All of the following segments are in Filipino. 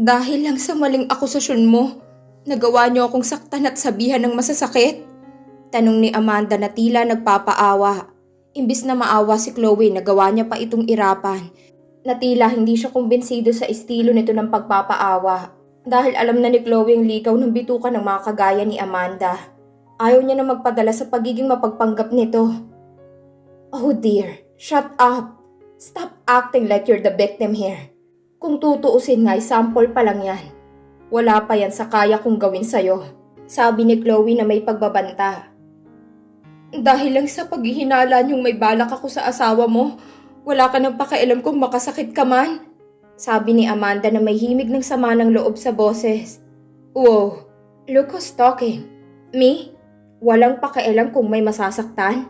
Dahil lang sa maling akusasyon mo, nagawa niyo akong saktan at sabihan ng masasakit. Tanong ni Amanda na tila nagpapaawa. Imbis na maawa si Chloe, nagawa niya pa itong irapan. Na tila hindi siya kumbinsido sa estilo nito ng pagpapaawa. Dahil alam na ni Chloe ang ligaw ng bituka ng mga kagaya ni Amanda. Ayaw niya na magpadala sa pagiging mapagpanggap nito. Oh dear, shut up. Stop acting like you're the victim here. Kung tutuusin nga, sample pa lang yan. Wala pa yan sa kaya kong gawin sa'yo. Sabi ni Chloe na may pagbabanta. Dahil lang sa paghihinala niyong may balak ako sa asawa mo, wala ka nang pakialam kung makasakit ka man. Sabi ni Amanda na may himig ng sama ng loob sa boses. Wow, look who's talking. Me? Walang pakialam kung may masasaktan?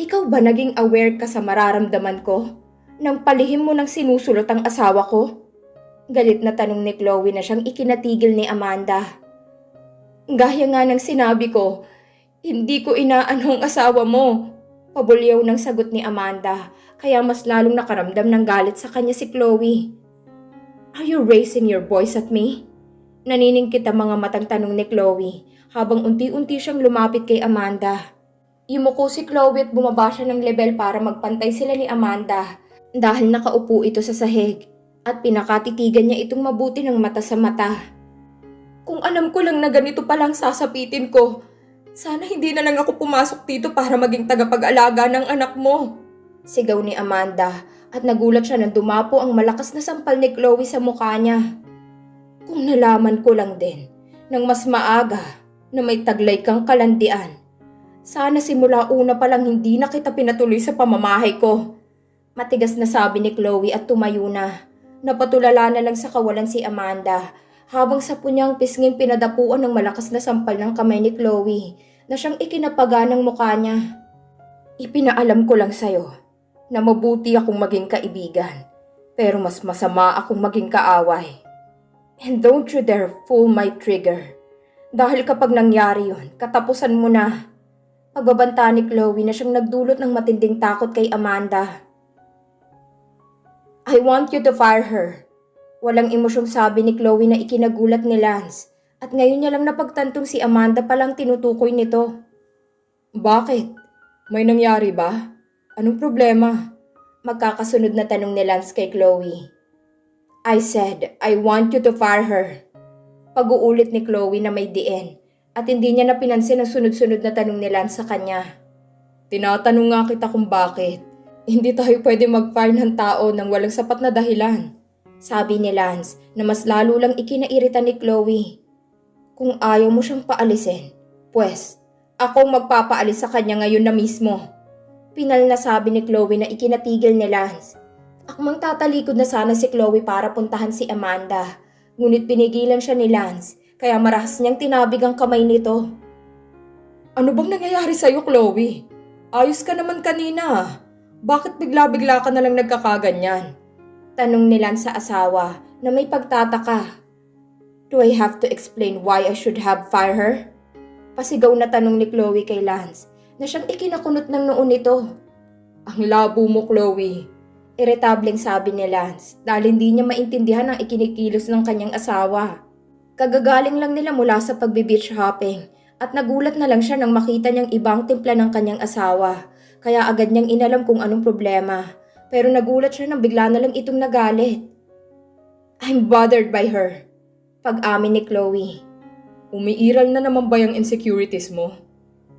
Ikaw ba naging aware ka sa mararamdaman ko? Nang palihim mo ng sinusulot ang asawa ko? Galit na tanong ni Chloe na siyang ikinatigil ni Amanda. Gaya nga ng sinabi ko, hindi ko inaano ang asawa mo. Pabulyaw ng sagot ni Amanda, kaya mas lalong nakaramdam ng galit sa kanya si Chloe. Are you raising your voice at me? Naniningkit ang mga matang tanong ni Chloe habang unti-unti siyang lumapit kay Amanda. Yumuko si Chloe at bumaba siya ng level para magpantay sila ni Amanda dahil nakaupo ito sa sahig at pinakatitigan niya itong mabuti ng mata sa mata. Kung alam ko lang na ganito palang sasapitin ko, sana hindi na lang ako pumasok dito para maging tagapag-alaga ng anak mo. Sigaw ni Amanda at nagulat siya nang dumapo ang malakas na sampal ni Chloe sa mukha niya. Kung nalaman ko lang din nang mas maaga na may taglay kang kalandian, sana simula una pa lang hindi na kita pinatuloy sa pamamahay ko. Matigas na sabi ni Chloe at tumayo na. Napatulala na lang sa kawalan si Amanda habang sa punyang pisngin pinadapuan ng malakas na sampal ng kamay ni Chloe na siyang ikinapaga ng mukha niya. Ipinaalam ko lang sa'yo na mabuti akong maging kaibigan pero mas masama akong maging kaaway. And don't you dare pull my trigger. Dahil kapag nangyari yon, katapusan mo na. Pagbabanta ni Chloe na siyang nagdulot ng matinding takot kay Amanda. I want you to fire her. Walang emosyong sabi ni Chloe na ikinagulat ni Lance at ngayon niya lang napagtantong si Amanda palang tinutukoy nito. Bakit? May nangyari ba? Anong problema? Magkakasunod na tanong ni Lance kay Chloe. I said, I want you to fire her. Pag-uulit ni Chloe na may diin at hindi niya na pinansin ang sunod-sunod na tanong ni Lance sa kanya. Tinatanong nga kita kung bakit. Hindi tayo pwede mag-fire ng tao nang walang sapat na dahilan. Sabi ni Lance na mas lalo lang ikinairita ni Chloe. Kung ayaw mo siyang paalisin, pues, akong magpapaalis sa kanya ngayon na mismo. Pinal na sabi ni Chloe na ikinatigil ni Lance. Akmang tatalikod na sana si Chloe para puntahan si Amanda. Ngunit pinigilan siya ni Lance, kaya marahas niyang tinabig ang kamay nito. Ano bang nangyayari sa'yo, Chloe? Ayos ka naman kanina. Bakit bigla-bigla ka na lang nagkakaganyan? Tanong ni Lance sa asawa na may pagtataka. Do I have to explain why I should have fire her? Pasigaw na tanong ni Chloe kay Lance na siyang ikinakunot ng noon nito. Ang labo mo, Chloe. Irritableng sabi ni Lance dahil hindi niya maintindihan ang ikinikilos ng kanyang asawa. Kagagaling lang nila mula sa pagbe-beach hopping at nagulat na lang siya nang makita niyang ibang timpla ng kanyang asawa kaya agad niyang inalam kung anong problema. Pero nagulat siya nang bigla na lang itong nagalit. I'm bothered by her. Pag-amin ni Chloe. Umiiral na naman ba yung insecurities mo?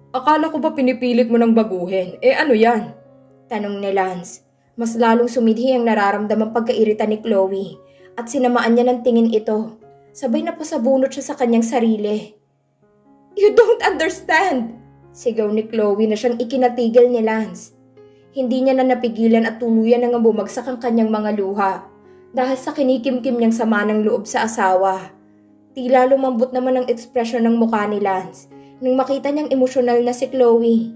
Akala ko ba pinipilit mo ng baguhin? Eh ano yan? Tanong ni Lance. Mas lalong sumidhi ang nararamdamang pagkairita ni Chloe at sinamaan niya ng tingin ito. Sabay na pasabunot siya sa kanyang sarili. You don't understand! Sigaw ni Chloe na siyang ikinatigil ni Lance. Hindi niya na napigilan at tuluyan na nga bumagsak ang kanyang mga luha dahil sa kinikimkim niyang sama ng loob sa asawa. Tila lumambot naman ang ekspresyon ng mukha ni Lance nang makita niyang emosyonal na si Chloe.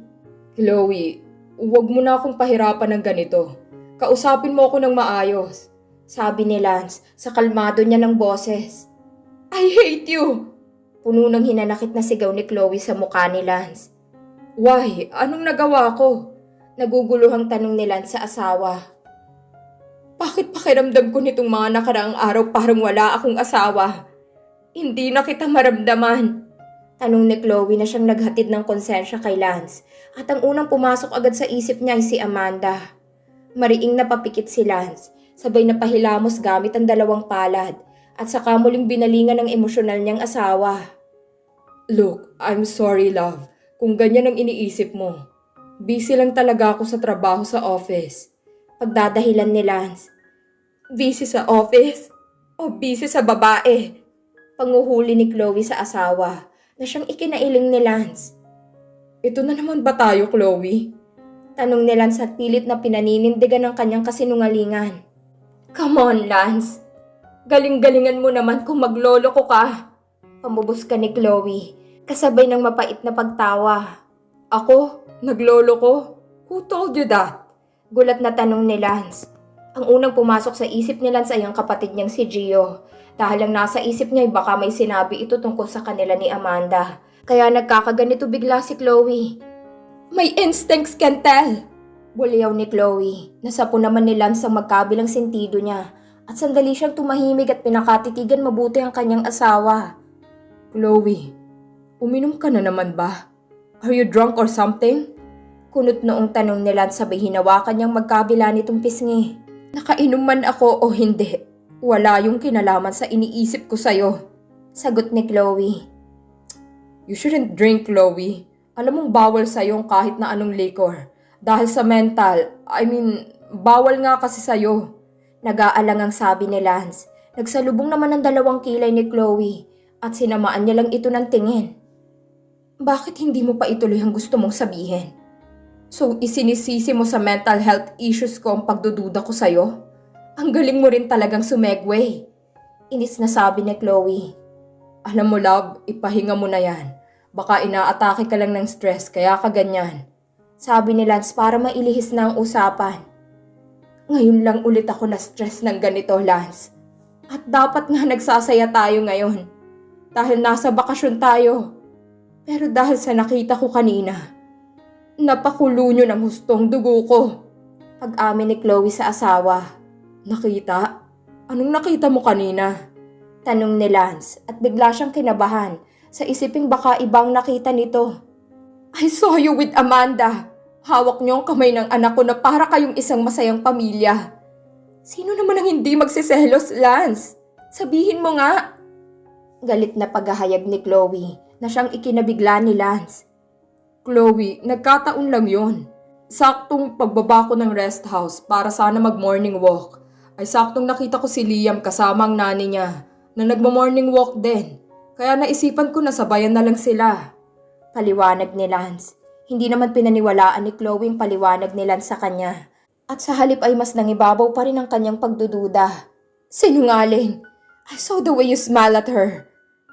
Chloe, huwag mo na akong pahirapan ng ganito. Kausapin mo ako ng maayos. Sabi ni Lance sa kalmado niya ng boses. I hate you! Puno ng hinanakit na sigaw ni Chloe sa mukha ni Lance. Why? Anong nagawa ko? Naguguluhang tanong ni Lance sa asawa. Bakit pakiramdam ko nitong mga nakaraang araw parang wala akong asawa? Hindi na kita maramdaman. Tanong ni Chloe na siyang naghatid ng konsensya kay Lance at ang unang pumasok agad sa isip niya ay si Amanda. Mariing napapikit si Lance, sabay na pahilamos gamit ang dalawang palad at saka muling binalingan ng emosyonal niyang asawa. Look, I'm sorry love kung ganyan ang iniisip mo. Busy lang talaga ako sa trabaho sa office. Pagdadahilan ni Lance. Busy sa office? O busy sa babae? Panguhuli ni Chloe sa asawa na siyang ikinailing ni Lance. Ito na naman ba tayo, Chloe? Tanong ni Lance at pilit na pinaninindigan ng kanyang kasinungalingan. Come on, Lance. Galing-galingan mo naman kung maglolo ko ka. Pamubos ka ni Chloe, kasabay ng mapait na pagtawa. Ako? Naglolo ko? Who told you that? Gulat na tanong ni Lance. Ang unang pumasok sa isip ni Lance ay ang kapatid niyang si Gio. Dahil ang nasa isip niya ay baka may sinabi ito tungkol sa kanila ni Amanda. Kaya nagkakaganito bigla si Chloe. May instincts can tell! Buliyaw ni Chloe. Nasapo naman ni Lance ang magkabilang sentido niya. At sandali siyang tumahimik at pinakatitigan mabuti ang kanyang asawa. Chloe, uminom ka na naman ba? Are you drunk or something? Kunot noong tanong ni Lance sabay hinawakan niyang magkabila nitong pisngi. Nakainom man ako o hindi, wala yung kinalaman sa iniisip ko sa'yo. Sagot ni Chloe. You shouldn't drink, Chloe. Alam mong bawal sa'yo ang kahit na anong liquor. Dahil sa mental, I mean, bawal nga kasi sa'yo. Nag-aalang ang sabi ni Lance. Nagsalubong naman ang dalawang kilay ni Chloe at sinamaan niya lang ito ng tingin. Bakit hindi mo pa ituloy ang gusto mong sabihin? So, isinisisi mo sa mental health issues ko ang pagdududa ko sa'yo? Ang galing mo rin talagang sumegway. Inis na sabi ni Chloe. Alam mo, love, ipahinga mo na yan. Baka inaatake ka lang ng stress, kaya ka ganyan. Sabi ni Lance para mailihis na ang usapan. Ngayon lang ulit ako na stress ng ganito, Lance. At dapat nga nagsasaya tayo ngayon. Dahil nasa bakasyon tayo. Pero dahil sa nakita ko kanina, Napakulo nyo ng hustong dugo ko. Pag-amin ni Chloe sa asawa. Nakita? Anong nakita mo kanina? Tanong ni Lance at bigla siyang kinabahan sa isiping baka ibang nakita nito. I saw you with Amanda. Hawak niyo ang kamay ng anak ko na para kayong isang masayang pamilya. Sino naman ang hindi magsiselos, Lance? Sabihin mo nga. Galit na paghahayag ni Chloe na siyang ikinabigla ni Lance. Chloe, nagkataon lang yon. Saktong pagbaba ko ng rest house para sana mag-morning walk, ay saktong nakita ko si Liam kasama ang nani niya na nagmo-morning walk din. Kaya naisipan ko na sabayan na lang sila. Paliwanag ni Lance. Hindi naman pinaniwalaan ni Chloe ang paliwanag ni Lance sa kanya. At sa halip ay mas nangibabaw pa rin ang kanyang pagdududa. Sinungaling. I saw the way you smile at her.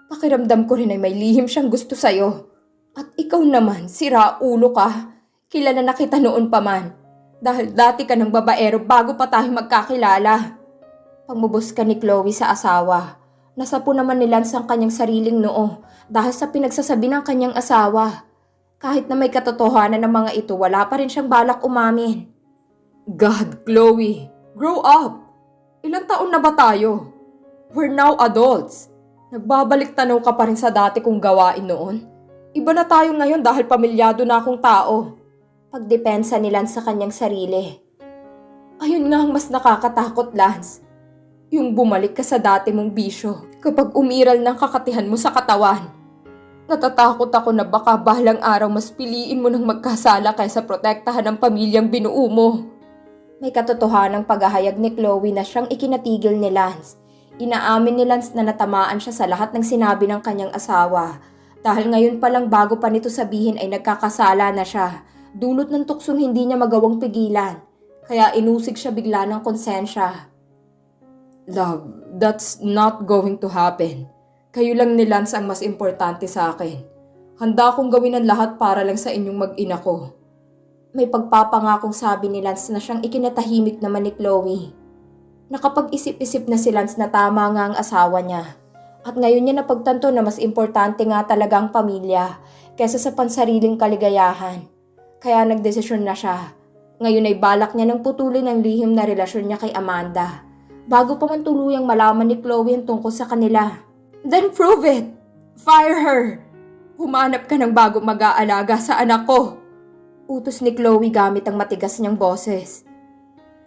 Pakiramdam ko rin ay may lihim siyang gusto sa'yo. At ikaw naman, sira ulo ka. Kilala na kita noon pa man. Dahil dati ka ng babaero bago pa tayo magkakilala. Pangmubos ka ni Chloe sa asawa. Nasapo naman ni Lance ang kanyang sariling noo dahil sa pinagsasabi ng kanyang asawa. Kahit na may katotohanan ng mga ito, wala pa rin siyang balak umamin. God, Chloe, grow up! Ilang taon na ba tayo? We're now adults. Nagbabalik tanaw ka pa rin sa dati kong gawain noon. Iba na tayo ngayon dahil pamilyado na akong tao. Pagdepensa ni Lance sa kanyang sarili. Ayun nga ang mas nakakatakot, Lance. Yung bumalik ka sa dati mong bisyo kapag umiral ng kakatihan mo sa katawan. Natatakot ako na baka bahalang araw mas piliin mo ng magkasala kaysa protektahan ang pamilyang binuo mo. May katotohanang paghahayag ni Chloe na siyang ikinatigil ni Lance. Inaamin ni Lance na natamaan siya sa lahat ng sinabi ng kanyang asawa. Dahil ngayon pa lang bago pa nito sabihin ay nagkakasala na siya. Dulot ng tuksong hindi niya magawang pigilan. Kaya inusig siya bigla ng konsensya. Love, that's not going to happen. Kayo lang ni Lance ang mas importante sa akin. Handa akong gawin ang lahat para lang sa inyong mag-ina ko. May pagpapangakong sabi ni Lance na siyang ikinatahimik naman ni Chloe. Nakapag-isip-isip na si Lance na tama nga ang asawa niya. At ngayon niya napagtanto na mas importante nga talaga ang pamilya kaysa sa pansariling kaligayahan. Kaya nagdesisyon na siya Ngayon ay balak niya ng putulin ang lihim na relasyon niya kay Amanda. Bago pa man tuluyang malaman ni Chloe ang tungkol sa kanila. Then prove it! Fire her! Humanap ka ng bago mag-aalaga sa anak ko! Utos ni Chloe gamit ang matigas niyang boses.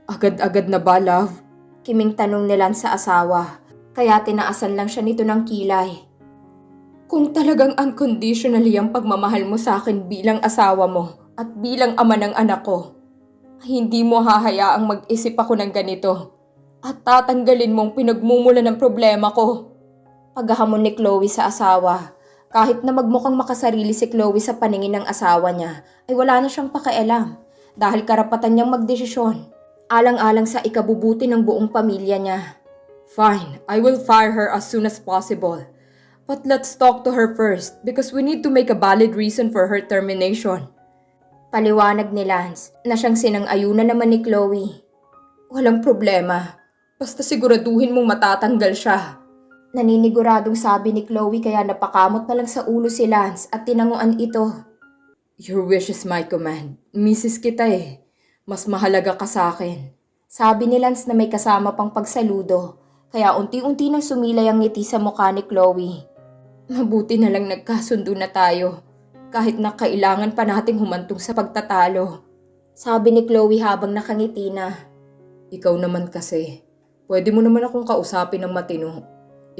Agad-agad na ba, love? Kiming tanong ni Lance sa asawa, kaya tinaasan lang siya nito ng kilay. Kung talagang unconditionally ang pagmamahal mo sa akin bilang asawa mo at bilang ama ng anak ko, hindi mo hahayaang mag-isip ako ng ganito at tatanggalin mong pinagmumula ng problema ko. Paghahamon ni Chloe sa asawa, kahit na magmukhang makasarili si Chloe sa paningin ng asawa niya, ay wala na siyang pakialam dahil karapatan niyang magdesisyon. Alang-alang sa ikabubuti ng buong pamilya niya. Fine, I will fire her as soon as possible. But let's talk to her first because we need to make a valid reason for her termination. Paliwanag ni Lance na siyang sinang-ayunan naman ni Chloe. Walang problema. Basta siguraduhin mong matatanggal siya. Naniniguradong sabi ni Chloe kaya napakamot na lang sa ulo si Lance at tinanguan ito. Your wish is my command. Mrs. kita eh. Mas mahalaga ka sa akin. Sabi ni Lance na may kasama pang pagsaludo. Kaya unti-unti nang sumilay ang ngiti sa mukha ni Chloe. Mabuti na lang nagkasundo na tayo. Kahit na kailangan pa nating humantong sa pagtatalo. Sabi ni Chloe habang nakangiti na. Ikaw naman kasi. Pwede mo naman akong kausapin ng matino.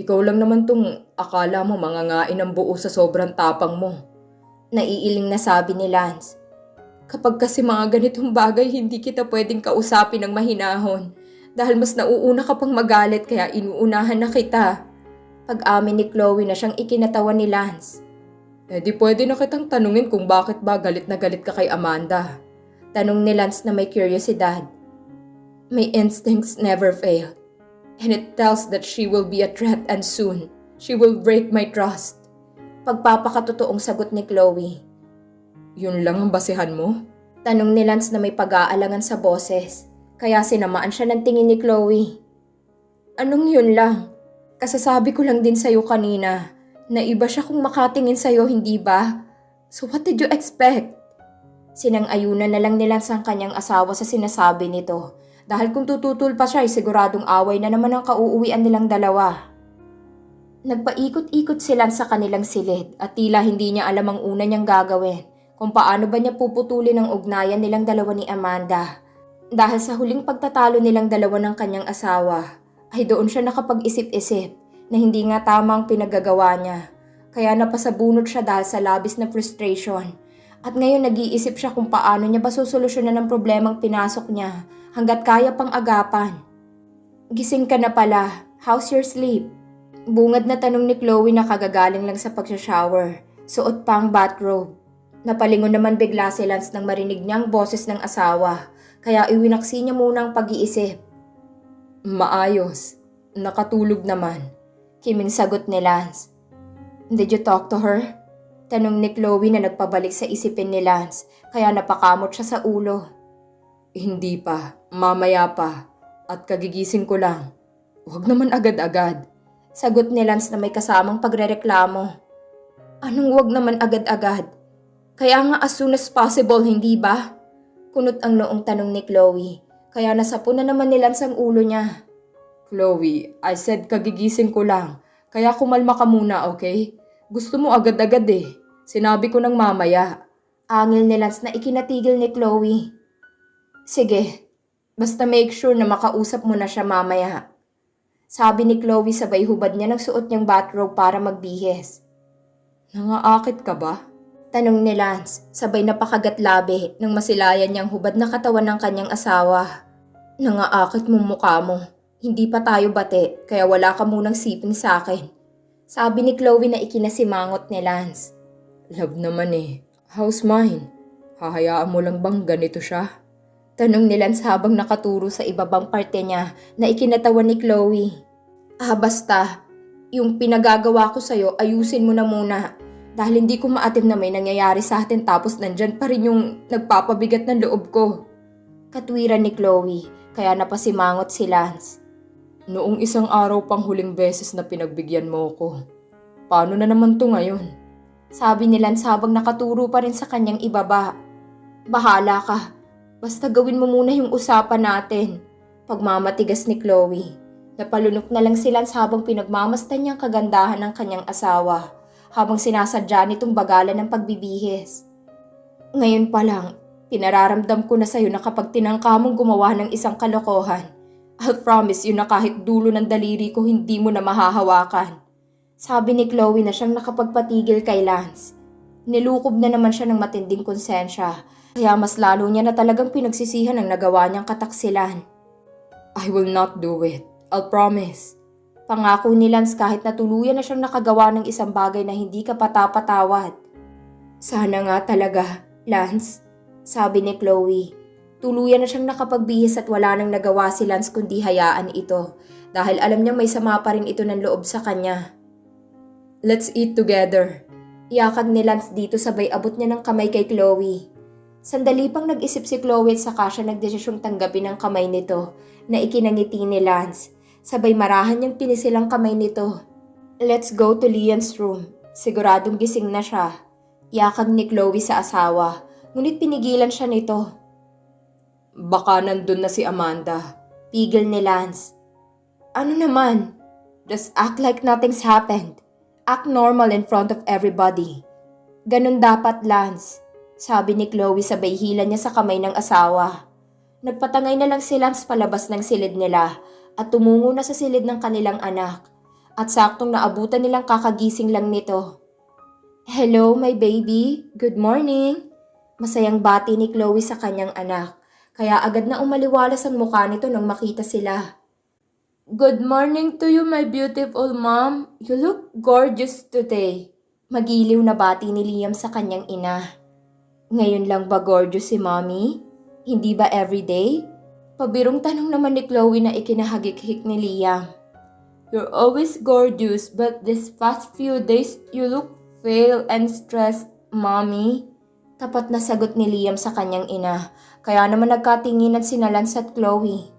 Ikaw lang naman tong akala mo mangangain ang buo sa sobrang tapang mo. Naiiling na sabi ni Lance. Kapag kasi mga ganitong bagay, hindi kita pwedeng kausapin ng mahinahon. Dahil mas nauuna ka pang magalit kaya inuunahan na kita. Pag-amin ni Chloe na siyang ikinatawa ni Lance. Eh di pwede na kitang tanungin kung bakit ba galit na galit ka kay Amanda. Tanong ni Lance na may curiosidad. My instincts never fail. And it tells that she will be a threat and soon. She will break my trust. Pagpapakatotoong sagot ni Chloe. Yun lang ang basehan mo? Tanong ni Lance na may pag-aalangan sa boses. Kaya sinamaan siya ng tingin ni Chloe. Anong yun lang? Kasasabi ko lang din sa'yo kanina na iba siya kung makatingin sa'yo, hindi ba? So what did you expect? Sinang-ayunan na lang ni Lance ang kanyang asawa sa sinasabi nito. Dahil kung tututol pa siya ay siguradong away na naman ang kauuwian nilang dalawa. Nagpaikot-ikot sila sa kanilang silid at tila hindi niya alam ang una niyang gagawin kung paano ba niya puputulin ang ugnayan nilang dalawa ni Amanda. Dahil sa huling pagtatalo nilang dalawa ng kanyang asawa, ay doon siya nakapag-isip-isip na hindi nga tama ang pinagagawa niya. Kaya napasabunot siya dahil sa labis na frustration. At ngayon nag-iisip siya kung paano niya ba susolusyonan ang problemang pinasok niya hanggat kaya pang agapan. Gising ka na pala. How's your sleep? Bungad na tanong ni Chloe na kagagaling lang sa pagsha-shower. Suot pa ang bathrobe. Napalingon naman bigla si Lance nang marinig niya ang boses ng asawa. Kaya iwinaksi niya muna ang pag-iisip. Maayos. Nakatulog naman. Kiming sagot ni Lance. Did you talk to her? Tanong ni Chloe na nagpabalik sa isipin ni Lance kaya napakamot siya sa ulo. Hindi pa. Mamaya pa. At kagigising ko lang. Huwag naman agad-agad. Sagot ni Lance na may kasamang pagrereklamo. Anong wag naman agad-agad? Kaya nga as soon as possible, hindi ba? Kunot ang noong tanong ni Chloe. Kaya nasapo na naman ni Lance ang ulo niya. Chloe, I said kagigising ko lang. Kaya kumalma ka muna, okay? Gusto mo agad-agad eh. Sinabi ko ng mamaya. Angil ni Lance na ikinatigil ni Chloe. Sige, basta make sure na makausap mo na siya mamaya. Sabi ni Chloe sabay hubad niya ng suot niyang bathrobe para magbihis. Nangaakit ka ba? Tanong ni Lance, sabay napakagat labi nang masilayan niyang hubad na katawan ng kanyang asawa. Nangaakit mong mukha mo. Hindi pa tayo bate, kaya wala ka munang siping sa akin. Sabi ni Chloe na ikinasimangot ni Lance. Love naman eh. How's mine? Hahayaan mo lang bang ganito siya? Tanong ni Lance habang nakaturo sa ibabang parte niya na ikinatawan ni Chloe. Ah basta, yung pinagagawa ko sa'yo ayusin mo na muna. Dahil hindi ko maatim na may nangyayari sa atin tapos nandyan pa rin yung nagpapabigat ng loob ko. Katwiran ni Chloe, kaya napasimangot si Lance. Noong isang araw pang huling beses na pinagbigyan mo ko. Paano na naman to ngayon? Sabi ni Lance habang nakaturo pa rin sa kanyang ibaba. Bahala ka. Basta gawin mo muna yung usapan natin. Pagmamatigas ni Chloe. Napalunok na lang si Lance habang pinagmamastan niyang kagandahan ng kanyang asawa habang sinasadya nitong bagalan ng pagbibihis. Ngayon pa lang, pinararamdam ko na sa'yo na kapag tinangka mong gumawa ng isang kalokohan, I'll promise you na kahit dulo ng daliri ko hindi mo na mahahawakan. Sabi ni Chloe na siyang nakapagpatigil kay Lance. Nilukob na naman siya ng matinding konsensya, kaya mas lalo niya na talagang pinagsisihan ang nagawa niyang kataksilan. I will not do it. I'll promise. Pangako ni Lance kahit na tuluyan na siyang nakagawa ng isang bagay na hindi ka patapatawad. Sana nga talaga, Lance, sabi ni Chloe. Tuluyan na siyang nakapagbihis at wala nang nagawa si Lance kundi hayaan ito dahil alam niyang may sama pa rin ito ng loob sa kanya. Let's eat together. Iyakag ni Lance dito sabay abot niya ng kamay kay Chloe. Sandali pang nag-isip si Chloe at saka siya nagdesisyong tanggapin ang kamay nito na ikinangiti ni Lance. Sabay marahan niyang pinisil ang kamay nito. Let's go to Lian's room. Siguradong gising na siya. Yakag ni Chloe sa asawa, ngunit pinigilan siya nito. Baka nandun na si Amanda. Pigil ni Lance. Ano naman? Just act like nothing's happened. Act normal in front of everybody. Ganun dapat, Lance. Sabi ni Chloe sabay hila niya sa kamay ng asawa. Nagpatangay na lang si Lance palabas ng silid nila at tumungo na sa silid ng kanilang anak. At saktong naabutan nilang kakagising lang nito. Hello, my baby. Good morning. Masayang bati ni Chloe sa kanyang anak, kaya agad na umaliwalas ang mukha nito nang makita sila. Good morning to you, my beautiful mom. You look gorgeous today. Magiliw na bati ni Liam sa kanyang ina. Ngayon lang ba gorgeous si mommy? Hindi ba everyday? Pabirong tanong naman ni Chloe na ikinahagik-hik ni Liam. You're always gorgeous, but this past few days you look pale and stressed, mommy. Tapat na sagot ni Liam sa kanyang ina, kaya naman nagkatinginan si Lance at Chloe.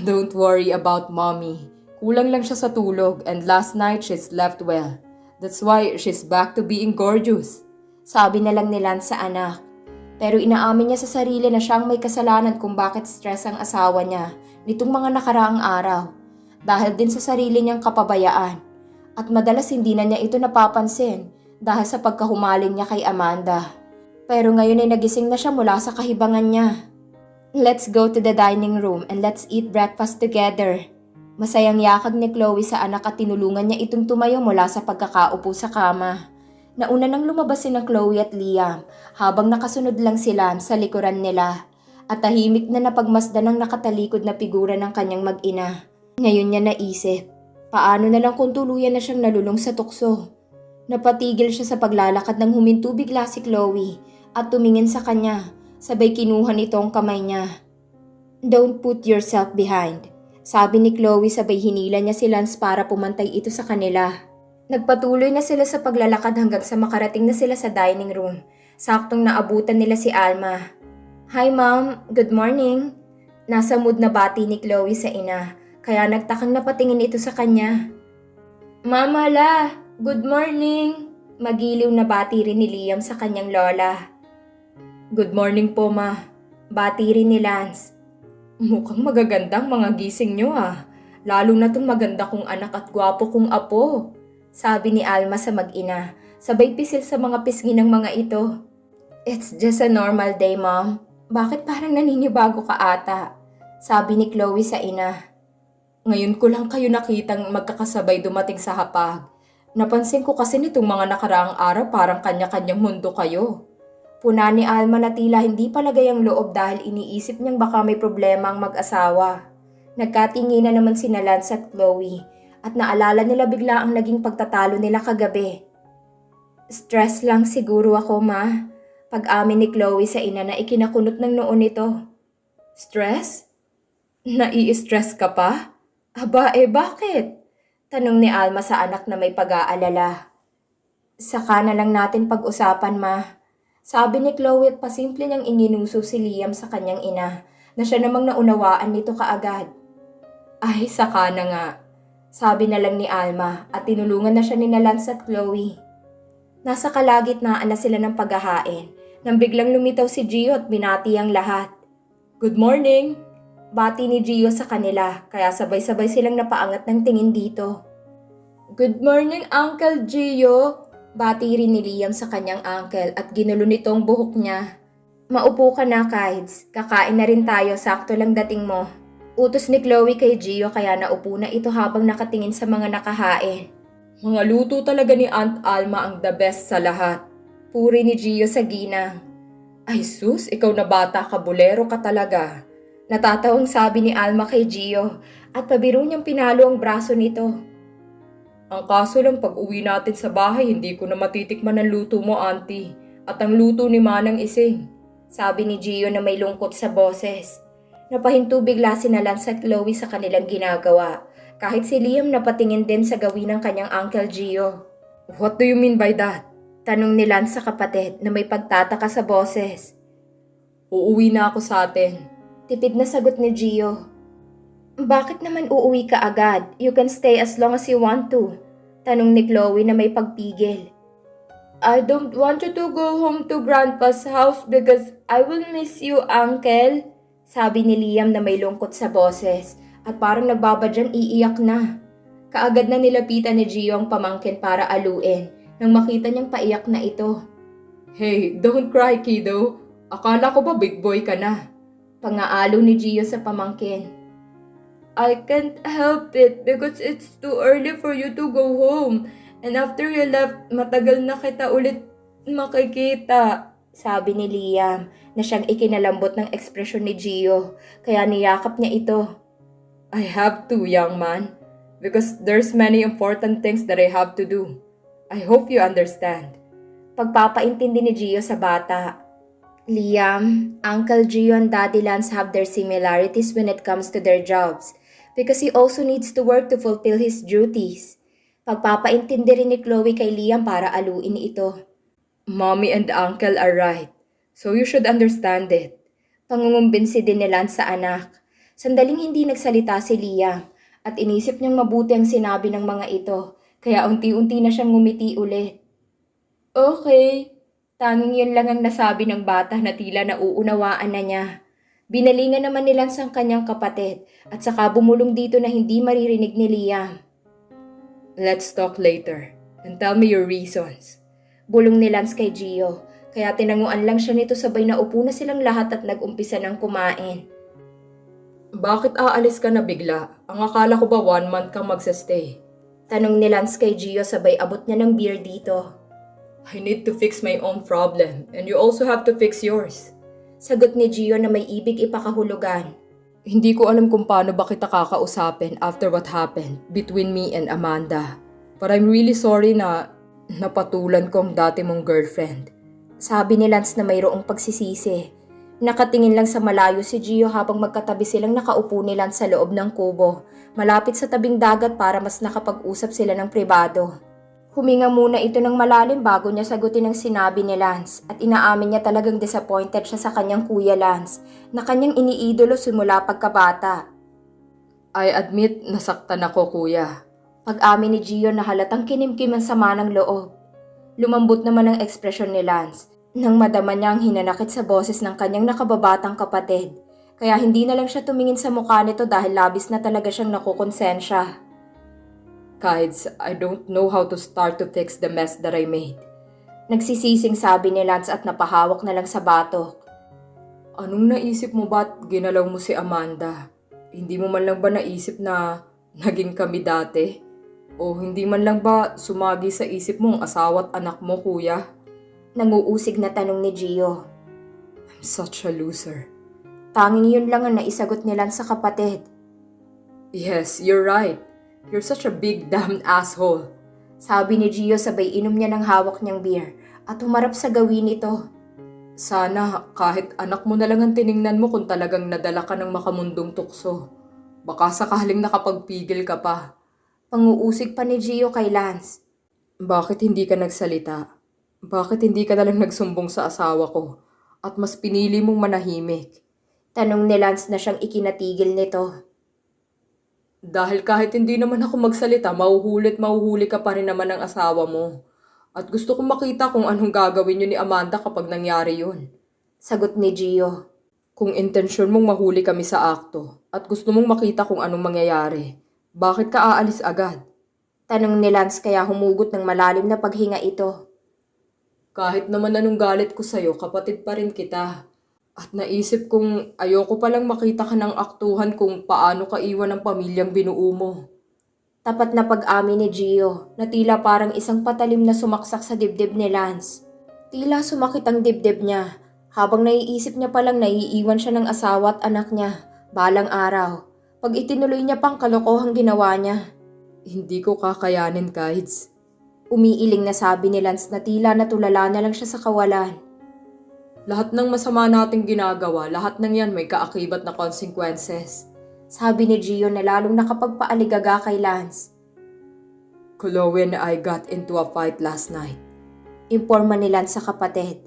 Don't worry about mommy. Kulang lang siya sa tulog and last night she slept well. That's why she's back to being gorgeous. Sabi na lang ni Lance sa anak. Pero inaamin niya sa sarili na siyang may kasalanan kung bakit stress ang asawa niya nitong mga nakaraang araw. Dahil din sa sarili niyang kapabayaan. At madalas hindi na niya ito napapansin dahil sa pagkahumaling niya kay Amanda. Pero ngayon ay nagising na siya mula sa kahibangan niya. Let's go to the dining room and let's eat breakfast together. Masayang yakag ni Chloe sa anak at tinulungan niya itong tumayo mula sa pagkakaupo sa kama. Nauna nang lumabas si ng Chloe at Liam habang nakasunod lang sila sa likuran nila at tahimik na napagmasdan ng nakatalikod na figura ng kanyang mag-ina. Ngayon niya naisip, paano na lang kung tuluyan na siyang nalulong sa tukso. Napatigil siya sa paglalakad nang huminto bigla si Chloe at tumingin sa kanya sabay kinuha nito ang kamay niya. Don't put yourself behind. Sabi ni Chloe sabay hinila niya si Lance para pumantay ito sa kanila. Nagpatuloy na sila sa paglalakad hanggang sa makarating na sila sa dining room. Saktong naabutan nila si Alma. Hi ma'am, good morning. Nasa mood na bati ni Chloe sa ina, kaya nagtakang napatingin ito sa kanya. Mama la, good morning. Magiliw na bati rin ni Liam sa kanyang lola. Good morning po ma. Bati rin ni Lance. Mukhang magagandang mga gising nyo ah. Lalo na tong maganda kong anak at gwapo kong apo. Sabi ni Alma sa mag-ina, sabay pisil sa mga pisngi ng mga ito. It's just a normal day, Mom. Bakit parang naninibago ka ata? Sabi ni Chloe sa ina. Ngayon ko lang kayo nakitang magkakasabay dumating sa hapag. Napansin ko kasi nitong mga nakaraang araw parang kanya-kanyang mundo kayo. Puna ni Alma na tila hindi palagay ang loob dahil iniisip niyang baka may problema ang mag-asawa. Nagkatingin na naman si Lance at Chloe at naalala nila bigla ang naging pagtatalo nila kagabi. Stress lang siguro ako ma. Pag-amin ni Chloe sa ina na ikinakunot ng noon nito. Stress? Nai-stress ka pa? Aba eh bakit? Tanong ni Alma sa anak na may pag-aalala. Saka na lang natin pag-usapan ma. Sabi ni Chloe at pasimple niyang ininuso si Liam sa kanyang ina na siya namang naunawaan nito kaagad. Ay, saka na nga. Sabi na lang ni Alma at tinulungan na siya ni Lance at Chloe. Nasa kalagitnaan na sila ng paghahain nang biglang lumitaw si Gio at binati ang lahat. Good morning! Bati ni Gio sa kanila, kaya sabay-sabay silang napaangat ng tingin dito. Good morning, Uncle Gio! Bati rin ni Liam sa kanyang uncle at ginulo nitong buhok niya. Maupo ka na, Kides. Kakain na rin tayo, sakto lang dating mo. Utos ni Chloe kay Gio kaya naupo na ito habang nakatingin sa mga nakahain. Mga luto talaga ni Aunt Alma ang the best sa lahat. Puri ni Gio sa ginang. Ay sus, ikaw na bata ka, bolero ka talaga. Natatawang sabi ni Alma kay Gio at pabiro niyang pinalo ang braso nito. Ang kaso lang pag uwi natin sa bahay, hindi ko na matitikman ang luto mo, auntie. At ang luto ni Manang Ising. Sabi ni Gio na may lungkot sa boses. Napahinto bigla si Nalan sa Chloe sa kanilang ginagawa. Kahit si Liam napatingin din sa gawin ng kanyang Uncle Gio. What do you mean by that? Tanong ni Lance sa kapatid na may pagtataka sa boses. Uuwi na ako sa atin. Tipid na sagot ni Gio. Bakit naman uuwi ka agad? You can stay as long as you want to. Tanong ni Chloe na may pagpigil. I don't want you to go home to Grandpa's house because I will miss you, Uncle. Sabi ni Liam na may lungkot sa boses at parang nagbabadyang iiyak na. Kaagad na nilapitan ni Gio ang pamangkin para aluin nang makita niyang paiyak na ito. Hey, don't cry, kiddo. Akala ko ba big boy ka na? Pangaalo ni Gio sa pamangkin. I can't help it because it's too early for you to go home. And after you left, matagal na kita ulit makikita. Sabi ni Liam na siyang ikinalambot ng ekspresyon ni Gio, kaya niyakap niya ito. I have to, young man. Because there's many important things that I have to do. I hope you understand. Pagpapaintindi ni Gio sa bata. Liam, Uncle Gio and Daddy Lance have their similarities when it comes to their jobs because he also needs to work to fulfill his duties. Pagpapaintindi rin ni Chloe kay Liam para aluin ito. Mommy and Uncle are right, so you should understand it. Pangungumbinsi din ni Lance sa anak. Sandaling hindi nagsalita si Liam at inisip niyang mabuti ang sinabi ng mga ito, kaya unti-unti na siyang ngumiti ulit. Okay, tanging yun lang ang nasabi ng bata na tila nauunawaan na niya. Binalingan naman ni Lance ang kanyang kapatid at saka bumulong dito na hindi maririnig ni Liam. Let's talk later and tell me your reasons. Bulong ni Lance kay Gio, kaya tinanguan lang siya nito sabay na upo na silang lahat at nag-umpisa ng kumain. Bakit aalis ka na bigla? Ang akala ko ba one month kang magsastay? Tanong ni Lance kay Gio sabay abot niya ng beer dito. I need to fix my own problem and you also have to fix yours. Sagot ni Gio na may ibig ipakahulugan. Hindi ko alam kung paano ba kita kakausapin after what happened between me and Amanda. But I'm really sorry na napatulan ko ang dati mong girlfriend. Sabi ni Lance na mayroong pagsisisi. Nakatingin lang sa malayo si Gio habang magkatabi silang nakaupo ni Lance sa loob ng kubo, malapit sa tabing dagat para mas nakapag-usap sila ng pribado. Huminga muna ito ng malalim bago niya sagutin ang sinabi ni Lance at inaamin niya talagang disappointed siya sa kanyang kuya Lance na kanyang iniidolo simula pagkabata. I admit nasaktan ako kuya. Pag-amin ni Gio na halatang kinimkim ang sama ng loob. Lumambot naman ang ekspresyon ni Lance nang madama niya ang hinanakit sa boses ng kanyang nakababatang kapatid. Kaya hindi na lang siya tumingin sa mukha nito dahil labis na talaga siyang nakukonsensya. Kids, I don't know how to start to fix the mess that I made. Nagsisising sabi ni Lance at napahawak na lang sa batok. Anong naisip mo ba't ginalaw mo si Amanda? Hindi mo man lang ba naisip na naging kami dati? O hindi man lang ba sumagi sa isip mo ang asawa at anak mo, kuya? Nanguusig na tanong ni Gio. I'm such a loser. Tanging yun lang ang naisagot ni Lance sa kapatid. Yes, you're right. You're such a big damn asshole. Sabi ni Gio sabay inom niya ng hawak niyang beer at humarap sa gawin nito. Sana kahit anak mo na lang ang tiningnan mo kung talagang nadala ka ng makamundong tukso. Baka sakaling nakapagpigil ka pa. Panguusig pa ni Gio kay Lance. Bakit hindi ka nagsalita? Bakit hindi ka nalang nagsumbong sa asawa ko at mas pinili mong manahimik? Tanong ni Lance na siyang ikinatigil nito. Dahil kahit hindi naman ako magsalita, mauhulit mauhuli ka pa rin naman ng asawa mo. At gusto kong makita kung anong gagawin niyo ni Amanda kapag nangyari yun. Sagot ni Gio. Kung intensyon mong mahuli kami sa akto at gusto mong makita kung anong mangyayari, bakit ka aalis agad? Tanong ni Lance kaya humugot ng malalim na paghinga ito. Kahit naman anong galit ko sa'yo, kapatid pa rin kita. At naisip kong ayoko palang makita ka ng aktuhan kung paano ka iwan ng pamilyang binuo mo. Tapat na pag-amin ni Gio na tila parang isang patalim na sumaksak sa dibdib ni Lance. Tila sumakit ang dibdib niya habang naiisip niya palang naiiwan siya ng asawa at anak niya balang araw pag itinuloy niya pang kalokohang ginawa niya. Hindi ko kakayanin, Kides. Umiiling na sabi ni Lance na tila natulala na lang siya sa kawalan. Lahat ng masama nating ginagawa, lahat ng yan may kaakibat na consequences. Sabi ni Gio na lalong nakapagpaaligaga kay Lance. Chloe and I got into a fight last night. Imporma ni Lance sa kapatid.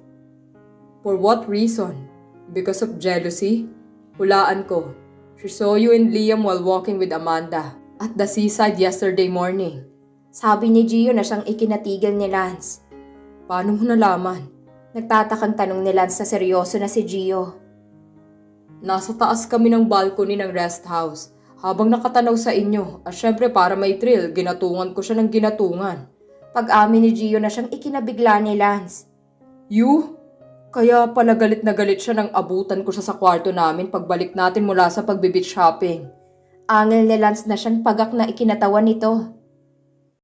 For what reason? Because of jealousy? Hulaan ko. She saw you and Liam while walking with Amanda at the seaside yesterday morning. Sabi ni Gio na siyang ikinatigil ni Lance. Paano mo nalaman? Nagtatakang tanong ni Lance na seryoso na si Gio. Nasa taas kami ng balcony ng rest house habang nakatanaw sa inyo at syempre para may thrill, ginatungan ko siya ng ginatungan. Pag-amin ni Gio na siyang ikinabigla ni Lance. You? Kaya pala galit na galit siya nang abutan ko siya sa kwarto namin pagbalik natin mula sa pagbe-beach shopping. Angel ni Lance na siyang pagak na ikinatawan nito.